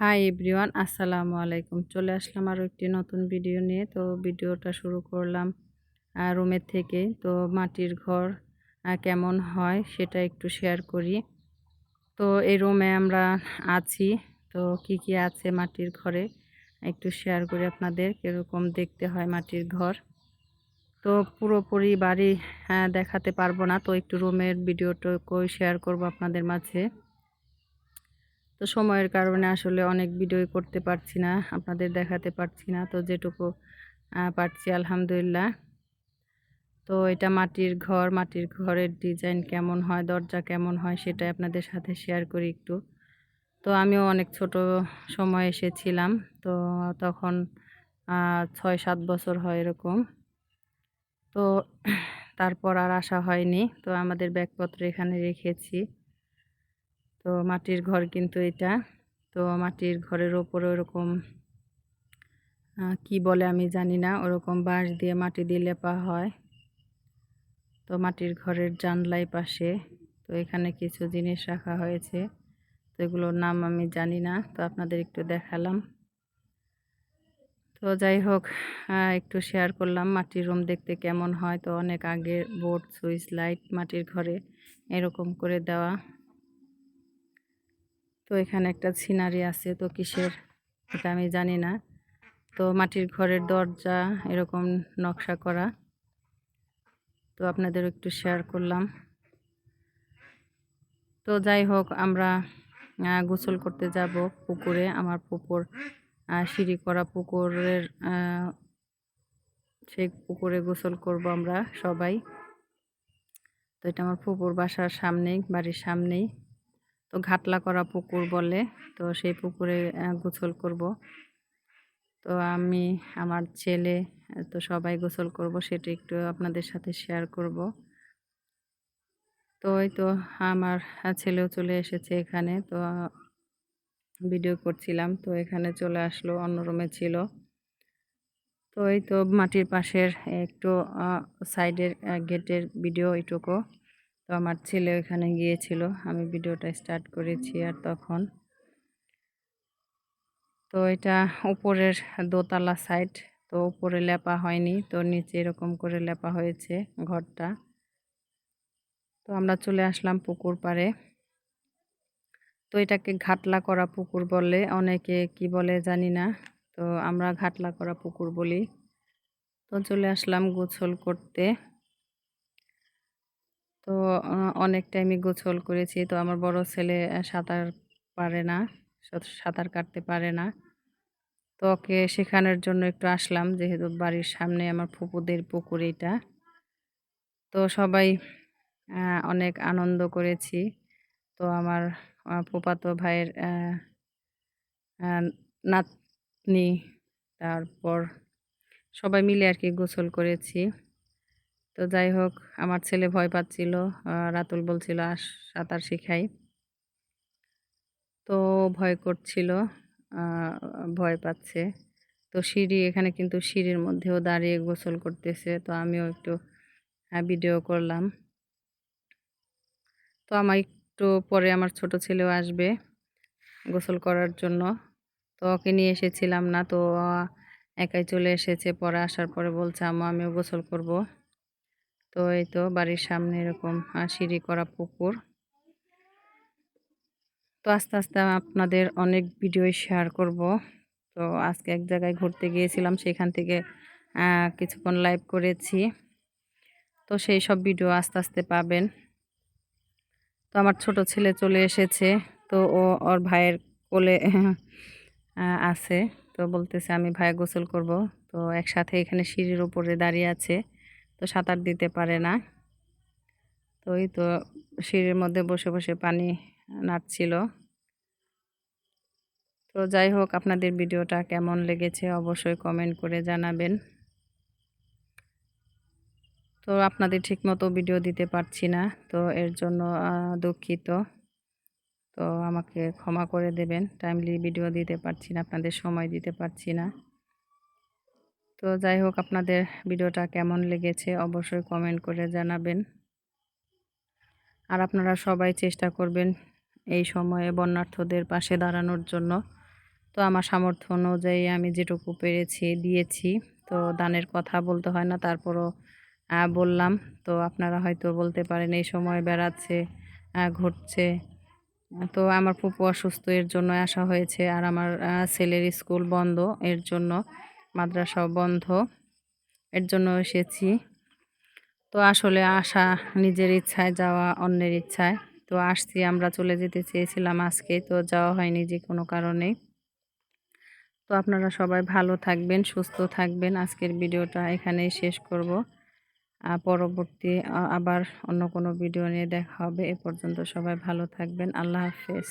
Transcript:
Hi everyone আসসালামু আলাইকুম। চলে আসলাম আরও একটি নতুন ভিডিও নিয়ে। তো ভিডিওটা শুরু করলাম রুমের থেকে। তো মাটির ঘর কেমন হয় সেটা একটু শেয়ার করি। তো এই রুমে আমরা আছি। তো কি কি আছে মাটির ঘরে? একটু শেয়ার করি আপনাদের, কীরকম দেখতে হয় মাটির ঘর। তো পুরোপুরি বাড়ি দেখাতে পারব না। তো একটু রুমের ভিডিওটুকু শেয়ার করব আপনাদের মাঝে। তো সময়ের কারণে আসলে অনেক ভিডিও করতে পারছি না, আপনাদের দেখাতে পারছি না। তো যেটুকু পারছি আলহামদুলিল্লাহ। তো এটা মাটির ঘর, মাটির ঘরের ডিজাইন কেমন হয়, দরজা কেমন হয় সেটাই আপনাদের সাথে শেয়ার করি একটু। তো আমিও অনেক ছোট সময় এসেছিলাম, তো তখন ছয় সাত বছর হয় এরকম। তো তারপর আর আসা হয়নি, তো আমাদের ব্যাগপত্র এখানে রেখেছি। তো মাটির ঘর কিন্তু এটা। তো মাটির ঘরের ওপরে ওরকম কি বলে আমি জানি না, ওরকম বাঁশ দিয়ে মাটি দিয়ে লেপা হয়। তো মাটির ঘরের জানলাই পাশে, তো এখানে কিছু জিনিস রাখা হয়েছে। তো এগুলোর নাম আমি জানি না, তো আপনাদের একটু দেখালাম। তো যাই হোক একটু শেয়ার করলাম মাটির রুম দেখতে কেমন হয়। তো অনেক আগে বোর্ড সুইচ লাইট মাটির ঘরে এরকম করে দেওয়া। তো এখানে একটা সিনারি আছে, তো কিসের এটা আমি জানি না। তো মাটির ঘরের দরজা, এরকম নকশা করা। তো আপনাদের একটু শেয়ার করলাম। তো যাই হোক, আমরা গোসল করতে যাব পুকুরে। আমার পুকুর সিঁড়ি করা পুকুরের সেই পুকুরে গোসল করব আমরা সবাই। তো এটা আমার পুকুর বাসার সামনেই, বাড়ির সামনেই। তো ঘাটলা করা পুকুর বলে, তো সেই পুকুরে গোসল করব। তো আমি, আমার ছেলে, তো সবাই গোসল করব, সেটা একটু আপনাদের সাথে শেয়ার করব। তো ওই তো আমার ছেলেও চলে এসেছে এখানে, তো ভিডিও করছিলাম, তো এখানে চলে আসলো, অন্য রুমে ছিল। তো এই তো মাটির পাশের একটু সাইডের গেটের ভিডিও এটুকু তো আমার ছেলে ওখানে গিয়েছিল, আমি ভিডিওটা স্টার্ট করেছি আর তখন। তো এটা উপরের দোতলা সাইড তো উপরে লেপা হয়নি, তো নিচে এরকম করে লেপা হয়েছে ঘরটা। তো আমরা চলে আসলাম পুকুর পাড়ে। তো এটাকে ঘাটলা করা পুকুর বলে, অনেকে কি বলে জানি না, তো আমরা ঘাটলা করা পুকুর বলি। তো চলে আসলাম গোছল করতে। তো অনেক টাইমে গোছল করেছি। তো আমার বড় ছেলে সাঁতার পারে না সাঁতার কাটতে পারে না। তো ওকে শেখানোর জন্য একটু আসলাম, যেহেতু বাড়ির সামনে আমার ফুপুদের পুকুর এটা তো সবাই অনেক আনন্দ করেছি। তো আমার ফুপাতো ভাইয়ের নাতনি, তারপর সবাই মিলে আর কি গোসল করেছি। তো যাই হোক, আমার ছেলে ভয় পাচ্ছিল রাতুল বলছিল, আস, সাঁতার শিখাই। তো ভয় করছিল ভয় পাচ্ছে। তো সিঁড়ি, এখানে কিন্তু সিঁড়ির মধ্যেও দাঁড়িয়ে গোসল করতেছে, তো আমিও একটু ভিডিও করলাম। তো আমার একটু পরে আমার ছোট ছেলেও আসবে গোসল করার জন্য। তো ওকে নিয়ে এসেছিলাম না, তো একাই চলে এসেছে, পরে আসার পরে বলছে আমা আমিও গোসল করব। তো এই তো বাড়ির সামনে এরকম সিঁড়ি করা পুকুর। তো আস্তে আস্তে আপনাদের অনেক ভিডিও শেয়ার করব। তো আজকে এক জায়গায় ঘুরতে গিয়েছিলাম, সেখান থেকে কিছুক্ষণ লাইভ করেছি। তো সেই সব ভিডিও আস্তে আস্তে পাবেন। তো আমার ছোট ছেলে চলে এসেছে, তো ও ওর ভাইয়ের কোলে আছে। তো বলতেছে আমি ভাই গোসল করব। তো একসাথে এখানে সিঁড়ির উপরে দাঁড়িয়ে আছে। তো সাঁতার দিতে পারে না। তো ওই তো সিঁড়ির মধ্যে বসে বসে পানি নাড়ছিল। তো যাই হোক, আপনাদের ভিডিওটা কেমন লেগেছে অবশ্যই কমেন্ট করে জানাবেন। তো আপনাদের ঠিকমতো ভিডিও দিতে পারছি না, তো এর জন্য দুঃখিত। তো আমাকে ক্ষমা করে দেবেন। টাইমলি ভিডিও দিতে পারছি না, আপনাদের সময় দিতে পারছি না। তো যাই হোক, আপনাদের ভিডিওটা কেমন লেগেছে অবশ্যই কমেন্ট করে জানাবেন। আর আপনারা সবাই চেষ্টা করবেন এই সময়ে বন্যার্থদের পাশে দাঁড়ানোর জন্য। তো আমার সামর্থ্য অনুযায়ী আমি যেটুকু পেরেছি, দিয়েছি। তো দানের কথা বলতে হয় না, তারপরও বললাম। তো আপনারা হয়তো বলতে পারেন, এই সময় বেড়াচ্ছে ঘুরছে তো আমার ফুপু অসুস্থ, এর জন্য আসা হয়েছে। আর আমার ছেলের স্কুল বন্ধ, এর জন্য। মাদ্রাসাও বন্ধ। এর জন্য এসেছি। তো আসলে আসা নিজের ইচ্ছায় যাওয়া অন্যের ইচ্ছায়। তো আসছি, আমরা চলে যেতে চেয়েছিলাম আজকে, তো যাওয়া হয়নি যে কোনো কারণে। তো আপনারা সবাই ভালো থাকবেন, সুস্থ থাকবেন। আজকের ভিডিওটা এখানেই শেষ করব। পরবর্তী আবার অন্য কোনো ভিডিও নিয়ে দেখা হবে। এ পর্যন্ত সবাই ভালো থাকবেন। আল্লাহ হাফেজ।